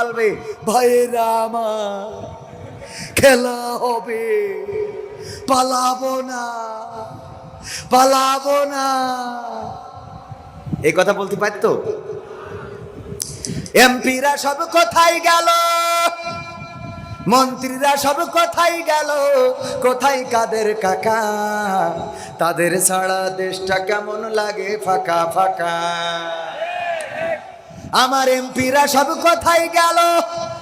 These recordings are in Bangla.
বলবে ভাইয়েরা আমার, খেলা হবে, পালাবো না পালাবো না। এই কথা বলতে পারতো? এমপিরা সব কোথায় গেল? মন্ত্রীরা সব কোথায় গেল? কোথায় কাদের কাকা? তাদের ছাড়া দেশটা কেমন লাগে? ফাঁকা ফাঁকা। আমার এমপিরা সব কোথায় গেল।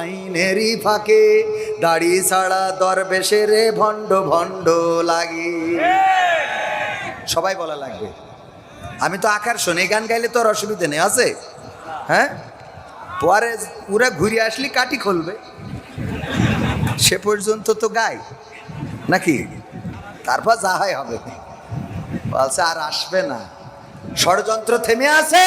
আইনেরই ফাঁকে, দাড়ি ছাড়া দরবেশের ভণ্ড ভণ্ড লাগে। সবাই বলা লাগবে। আমি তো আকার শুনে, গান গাইলে তোর অসুবিধে নেই, আছে? হ্যাঁ? পরে পুরা ঘুরে আসলি কাটি খুলবে। সে পর্যন্ত তো গাই, নাকি? তারপর যা হয় হবে। বলছে, আর আসবে না। ষড়যন্ত্র থেমে আছে!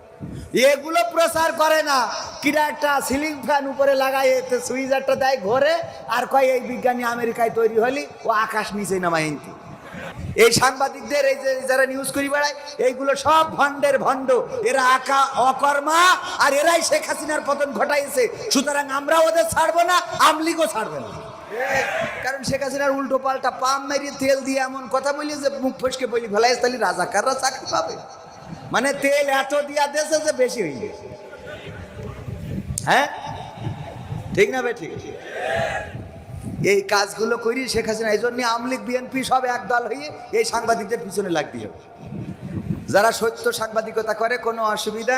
এগুলো প্রচার করে না। কিরা একটা সিলিং ফ্যান উপরে লাগাই এতে সুইজারটা দেয় ঘরে আর কয়, এই বিজ্ঞানী আমেরিকায় তৈরি হলি, ও আকাশ নিচে নামায় হিন্দি এই সাংবাদিকদের, এই যে যারা নিউজ করি বেড়ায়, এইগুলো সব ভণ্ডের ভণ্ড। এরা আকা অকর্মা, আর এরাই শেখ হাসিনার পতন ঘটাইছে। সুতরাং আমরা ওদের ছাড়বো না, আমলিগও ছাড়বে না। কারণ শেখ হাসিনার উল্টো পাল্টা পাম মেরিয়ে তেল দিয়ে এমন কথা বলি যে মুখ ফসকে বলি ফেলাই তাহলে রাজাকাররা চাকরি পাবে। মানে তেল এত দিয়া দেশে যে বেশি হয়ে গেছে। হ্যাঁ? ঠিক না বে ঠিক এই কাজগুলো করি শেখ হাসিনা, এই জন্য আমলিগ বিএনপি সব একদল হয়ে এই সাংবাদিকদের পিছনে লাগবে যারা সত্য সাংবাদিকতা করে, কোনো অসুবিধা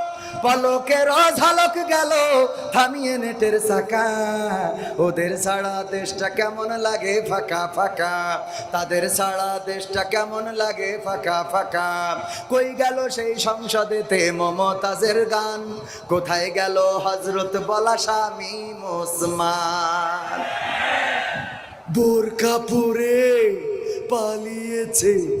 পলকের ঝলক গেল, থামিয়ে নেটের চাকা। ওদের ছাড়া দেশটা কেমন লাগে? ফাঁকা ফাঁকা। তাদের ছাড়া দেশটা কেমন লাগে? ফাঁকা ফাঁকা। কই গেল সেই সংসদেতে মমতাজের গান? কোথায় গেল হজরত বলা স্বামী মুসমান বোরকা পরে পালিয়েছে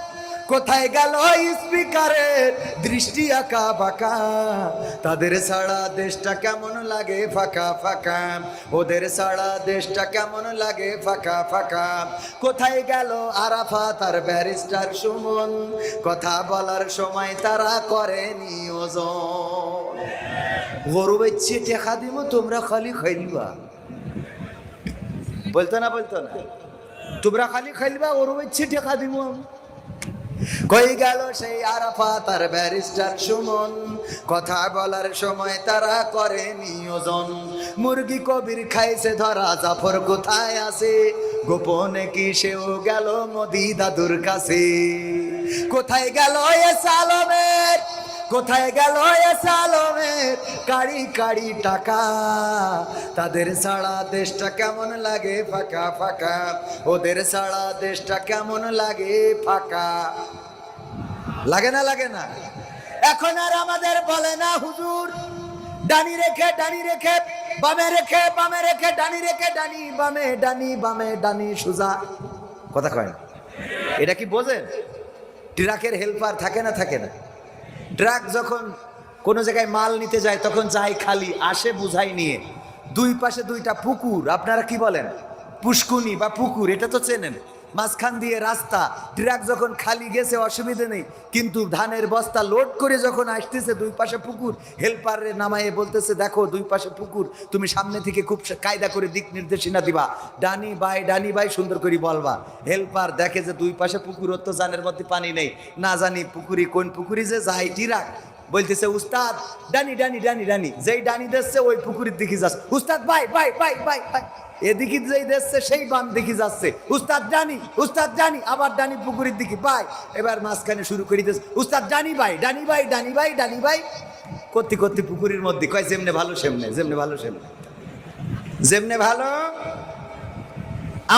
কোথায় গেল স্পিকারের দৃষ্টি আঁকা বাঁকা? তাদের ছাড়া দেশটা কেমন লাগে ফাঁকা ফাঁকা? ওদের ছাড়া দেশটা কেমন লাগে ফাঁকা ফাঁকা? কোথায় গেল আরাফা তার ব্যারিস্টার সুমন? কথা বলার সময় তারা করে নিয়োজন গরু বেচ্ছে টেকা দিব তোমরা খালি খাইলিবা বলতো না বলতো না? তোমরা খালি খাইলিবা গরু বেচ্ছে টেকা দিব কই গেল সেই আরাফা, তার ব্যারিস্টার সুমন। কথা বলার সময় তারা করে নিয়োজন। মুরগি কবির খাইছে ধরা, জাফর কোথায় আছে? গোপনে কি সেও গেল মোদি দাদুর কাছে? কোথায় গেল এ সালমের কোথায় গেল সালমের কাড়ি কাড়ি টাকা? তাদের সারা দেশটা কেমন লাগে ফাঁকা ফাঁকা? ওদের সারা দেশটা কেমন লাগে ফাঁকা? লাগে না লাগে না? এখন আর আমাদের বলে না হুজুর। ডানি রেখে ডানি রেখে, বামে রেখে বামে রেখে, ডানি রেখে, ডানি, বামে ডানি বামে ডানি, সুজা। কথা কয় এটা কি বোঝেন? ট্রাকের হেল্পার থাকে না থাকে না? ট্রাক যখন কোনো জায়গায় মাল নিতে যায়, তখন যায় খালি, আসে বুঝাই নিয়ে। দুই পাশে দুইটা পুকুর, আপনারা কি বলেন? পুষ্কুনি বা পুকুর, এটা তো চেনেন। মাঝখান দিয়ে রাস্তা, ট্রাক যখন খালি গেছে, অসুবিধে নেই। কিন্তু ধানের বস্তা লোড করে যখন আসতেছে, দুই পাশে পুকুর হেল্পারে নামায়ে বলতেছে, দেখো, দুই পাশে পুকুর, তুমি সামনে থেকে খুব কায়দা করে দিক নির্দেশনা দিবা। ডানি বাই ডানি বাই, সুন্দর করে বলবা। হেল্পার দেখে যে দুই পাশে পুকুর তো জানের মধ্যে পানি নেই। না জানি পুকুরি কোন পুকুরি যে যাই টিরাক বলতেছে, উস্তাদ, ডানি ডানি ডানি ডানি, যেই ডানি দেখছে ওই পুকুরের দিকে যাচ্ছে। উস্তাদ বাই বাই বাই বাই বাই এদিকে যেই দেখছে সেই বাম দিকে যাচ্ছে। উস্তাদ, ডানি উস্তাদ, ডানি, আবার ডানি পুকুরের দিকে বাই এবার মাঝখানে শুরু করে দিচ্ছে উস্তাদ, ডানি বাই ডানি বাই ডানি বাই ডানি বাই করতে করতে পুকুরের মধ্যে। কয়, যেমনে ভালো, সেমনে, যেমনে ভালো, সেমনে। যেমনে ভালো?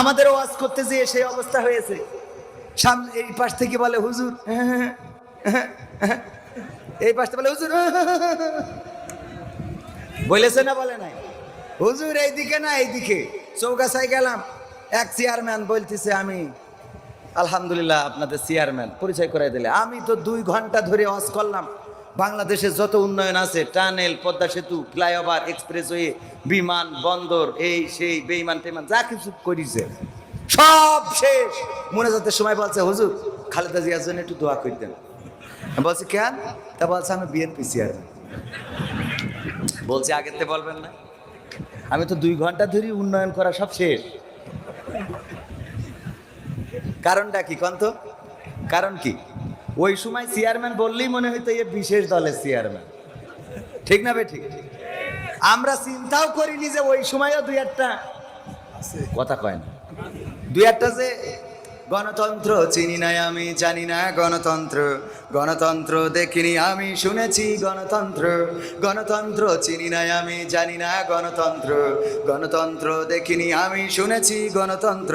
আমাদের ওয়াজ করতে যেয়ে সেই অবস্থা হয়েছে। সামনে, এই পাশ থেকে বলে, হুজুর এই পাশটা বলে, হুজুর বলেছে না, বলে নাই। হুজুর, এইদিকে না, এইদিকে। চৌগাছায় গেলাম। এক চেয়ারম্যান বলতেছে, আমি, আলহামদুলিল্লাহ আপনাদের চেয়ারম্যান, পরিচয় করাই দিলে। আমি তো দুই ঘণ্টা ধরে ওয়াজ করলাম। বাংলাদেশের যত উন্নয়ন আছে, টানেল, পদ্মা সেতু, ফ্লাইওভার, এক্সপ্রেসওয়ে, বিমান, বন্দর, এই, সেই, বেইমান টেমান যা কিছু করিছে, সব শেষ। মনে যাতে সময় বলছে হুজুর, খালেদা জিয়ার জন্য একটু দোয়া করে দেন। বলছি কেন? তা বলছে আমি বিএনপি চেয়ারম্যান বলছি আগের আগেতে বলবেন না। আমি তো দুই ঘণ্টা ধরে উন্নয়ন করা সব শেষ। কারণটা কি কন্ত? কারণ কি? ওই সময় চেয়ারম্যান বললেই মনে হইতো এ বিশেষ দলের চেয়ারম্যান। ঠিক না বে ঠিক আমরা চিন্তাও করিনি যে ওই সময়ও দুই একটা কথা কয় না। দুই একটা যে গণতন্ত্র চিনি নাই আমি, জানি না গণতন্ত্র। গণতন্ত্র দেখিনি আমি, শুনেছি গণতন্ত্র। গণতন্ত্র চিনি নাই আমি, জানি না গণতন্ত্র। গণতন্ত্র দেখিনি আমি, শুনেছি গণতন্ত্র।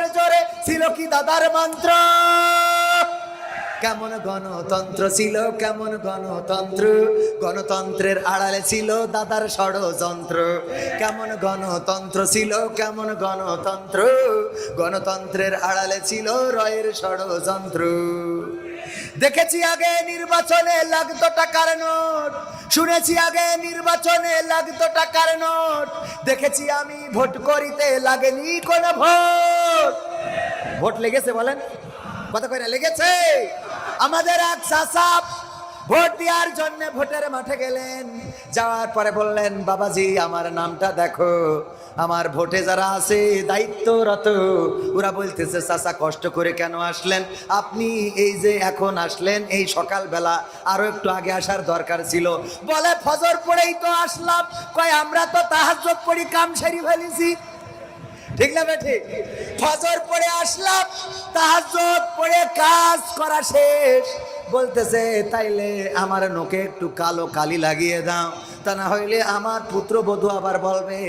জোরে ছিল কি দাদার মন্ত্র? কেমন গণতন্ত্র ছিল, কেমন গণতন্ত্র? গণতন্ত্রের আড়ালে ছিল দাদার ষড়যন্ত্র। কেমন গণতন্ত্র ছিল, কেমন গণতন্ত্র? গণতন্ত্রের আড়ালে ছিল রয়ের ষড়যন্ত্র। দেখেছি আগে নির্বাচনে লাগতো টাকার নোট। শুনেছি আগে নির্বাচনে লাগতো টাকার নোট। দেখেছি আমি ভোট করিতে লাগেনি কোন ভোট। ভোট লেগেছে বলেন? কয় না লেগেছে? আমাদের এক চাষাপ ভোট দেওয়ার জন্য ভোটের মাঠে গেলেন। যাওয়ার পরে বললেন, বাবাজি, আমার নামটা দেখো। আমার ভোটে যারা আছে, দায়িত্বরত, ওরা বলতেছে, চাচা, কষ্ট করে কেন আসলেন? আপনি এই যে এখন আসলেন, এই সকালবেলা আরও একটু আগে আসার দরকার ছিল। বলে, ফজর পড়েই তো আসলাম। কয়, আমরা তো তাহাজ্জুদ পড়ি, কাম সারি ফেলেছি। ঠিক না বেঠি? ফজর পড়ে আসলাম, তাহাজ্জুদ পড়ে কাজ করা শেষ। বলতেছে, তাইলে আমার নোকে একটু কালো কালি লাগিয়ে দাও। তা না হইলে আমার পুত্রবধূ আবার বলবে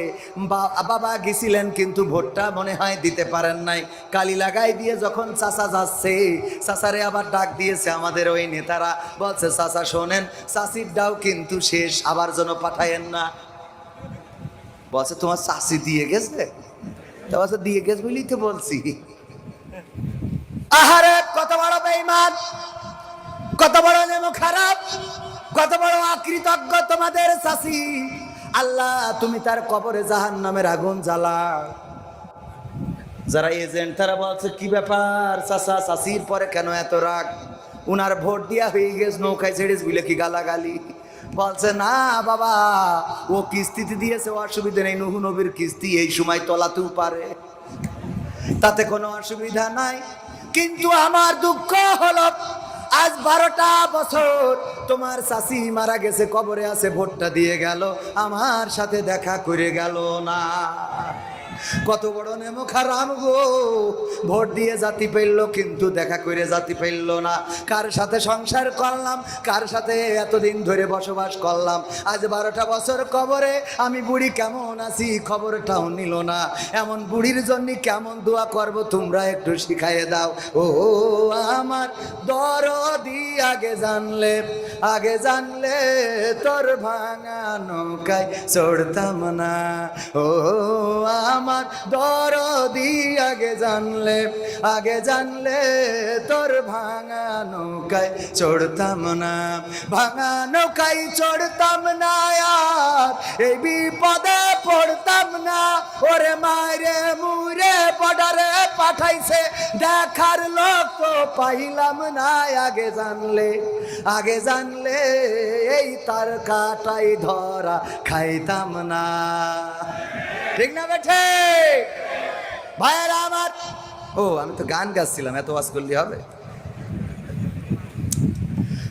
বাবা গেছিলেন কিন্তু ভোটটা মনে হয় দিতে পারেন নাই। কালি লাগাই দিয়ে যখন চাচা যাচ্ছে, চাচারে আবার ডাক দিয়েছে আমাদের ওই নেতারা, বলছে, চাচা, শোনেন চাষির ডাও কিন্তু শেষ, আবার যেন পাঠায়েন না। বলছে, তোমার চাষি দিয়ে গেছে? তা বলছে, দিয়ে গেছে বলেই তো বলছি। আহারে, কত বড় বেঈমান, কত বড় নেমো খারাপ। কত বড় আকৃতজ্ঞ তোমাদের চাষি আল্লাহ, তুমি তার কবরে জাহান নামের আগুন জ্বালা যারা এজেন্ট, তারা বলছে, কি ব্যাপার চাষা চাষির পরে কেন এত রাগ? উনার ভোট দিয়া হয়ে গেছে, নৌকায় ছেড়েছ বলে কি গালাগালি? বলছে, না বাবা, ও কিস্তিতে দিয়েছে, অসুবিধা নেই, নুহু নবীর কিস্তি এই সময় তলাতেও পারে। তাতে কোনো অসুবিধা নাই। কিন্তু আমার দুঃখ হলো আজ বারোটা বছর। তোমার চাষি মারা গেছে, কবরে আছে, ভোটটা দিয়ে গেল, আমার সাথে দেখা করে গেল না। কত বড় নেমো খারাম গো। ভোট দিয়ে জাতি পেল কিন্তু দেখা করে জাতি পেল না। কার সাথে সংসার করলাম, কার সাথে এতদিন ধরে বসবাস করলাম। আজ বারোটা বছর কবরে, আমি বুড়ি কেমন আছি, খবরটাও নিল না। এমন বুড়ির জন্য কেমন দোয়া করব, তোমরা একটু শিখাইয়ে দাও। ও আমার আগে জানলে আগে জানলে তোর ভাঙা নৌকায় চড়তাম না। ও, আমার দরদি, আগে জানলে আগে জানলে তোর ভাঙা নৌকায় চড়তাম না। ভাঙা নৌকায় চড়তাম না আর, এই বিপদে পড়তাম না। ওরে মারে মুরে বর্ডারে পাঠাইছে, দেখার লোক তো পাইলাম না, আগে জানলে, আগে জানলে এই তার কাটাই ধরা খাইতাম না। ঠিক না বেঠে? ভাইয়েরা আমার ও, আমি তো গান গাচ্ছিলাম, এত ওয়াজ করলে হবে।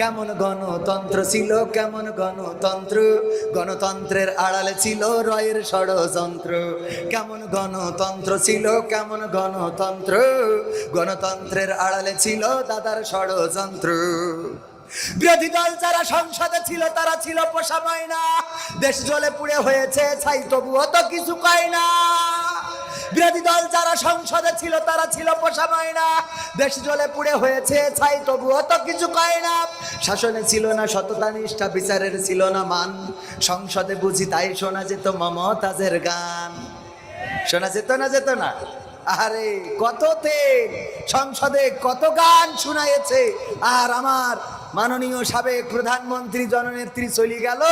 কেমন গণতন্ত্র ছিল, কেমন গণতন্ত্র? গণতন্ত্রের আড়ালে ছিল রয়ের ষড়যন্ত্র। কেমন গণতন্ত্র ছিল, কেমন গণতন্ত্র? গণতন্ত্রের আড়ালে ছিল দাদার ষড়যন্ত্র। বিরোধী দল যারা সংসদে ছিল, তারা ছিল পোষা না দেশ জলে পুড়ে হয়েছে, ছাই তবুও তো কিছু কয় না। বিরোধী দল যারা সংসদে ছিল, তারা ছিল পোষা না দেশ জলে পুড়ে হয়েছে ছাই, তবুও তো কিছু কয় না। শাসনে ছিল না সততা, নিষ্ঠা, বিচারের ছিল না মান। সংসদে বুঝি তাই শোনা যেত মমতাজের গান। শোনা যেত না যেত না। আরে কত তেল সংসদে কত গান শোনায়েছে আর আমার মাননীয় সাবেক প্রধানমন্ত্রী জননেত্রী চলে গেল।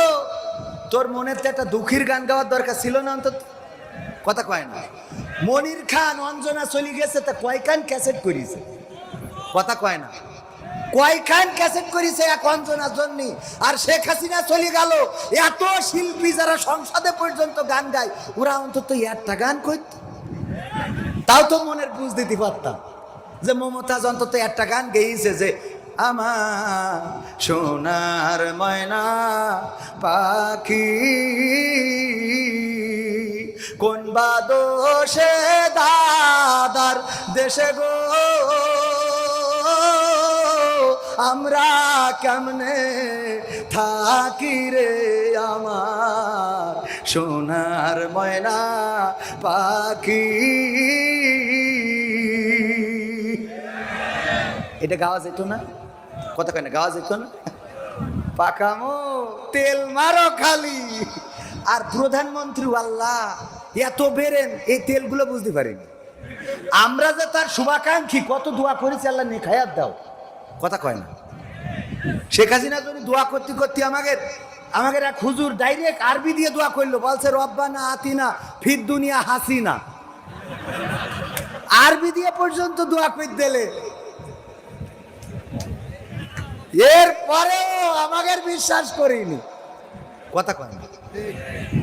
তোর মনের তো একটা দুঃখীর গান গাওয়ার দরকার ছিল না অন্তত? কথা কয় না। মনির খান অঞ্জনা চলে গেছে তা কয়খান ক্যাসেট করিছে? কথা কয় না। কয়খান ক্যাসেট করিছে এক অঞ্জনার জন্য? আর শেখ হাসিনা চলে গেল এত শিল্পী যারা সংসদে পর্যন্ত গান গায় ওরা অন্তত একটা গান করত। তাও তো মনের বুঝ দিতে পারতাম যে মমতাজ অন্তত একটা গান গেয়েছে যে আমার সোনার ময়না পাখি কোন বাদোষে দাদার দেশে গো? আমরা কেমনে থাকি রে আমার সোনার ময়না পাখি? এটা গাওয়া যেত না? কথা কেন গাওয়া যেত না? পাকামো তেল মারো খালি। আর প্রধানমন্ত্রী, আল্লাহ। এত বেরেন, এই তেলগুলো বুঝতে পারিনি। আমরা যে তার শুভাকাঙ্ক্ষী, কত দোয়া করেছি, আল্লাহ নেখায়াত দাও। কথা কয় না। শেখ হাসিনা যদি দোয়া করতে করতে আমাকে আমাকে এক হুজুর ডাইরেক্ট আরবি দিয়ে দোয়া করল, বলছে, রব্বানা আতিনা ফির দুনিয়া হাসিনা। আরবি দিয়ে পর্যন্ত দোয়া করে দিলে। এর পরেও আমাদের বিশ্বাস করিনি। কথা কয় না।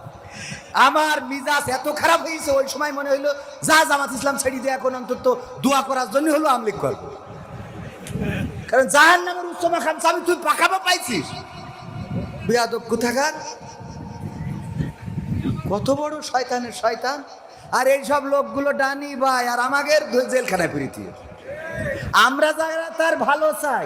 আমার মিজাজ এত খারাপ হয়েছে, ওই সময় মনে হইল, যা জামাত ইসলাম ছেড়ে দিয়ে এখন অন্তত দোয়া করার জন্য হলো আমলিক কর কারণ জাহান নামের উচ্চ মাকাম আমি তুই পাকাবা পাইছিস। বেয়াদব কোথাকার? কত বড় শয়তানের শয়তান। আর এই সব লোকগুলো ডানি ভাই, আর আমাদের জেলখানায় ফিরিতে আমরা যারা তার ভালো চাই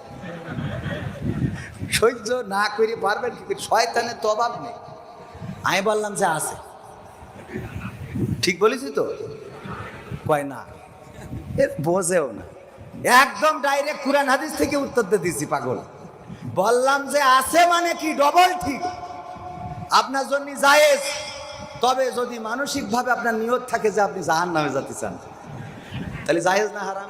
সহ্য না করে পারবেন কি? শয়তানের তো অভাব নেই। আমি বললাম যে আছে। ঠিক বলেছি তো? কয় না, এ বোঝেও না। একদম ডাইরেক্ট কোরআন হাদিস থেকে উত্তর দিয়ে দিছি পাগল। বললাম যে আছে মানে কি? ডবল ঠিক। আপনার জন্য জায়েজ। তবে যদি মানসিকভাবে আপনার নিয়ত থাকে যে আপনি জাহান নামে যেতে চান, তাহলে জায়েজ না হারাম?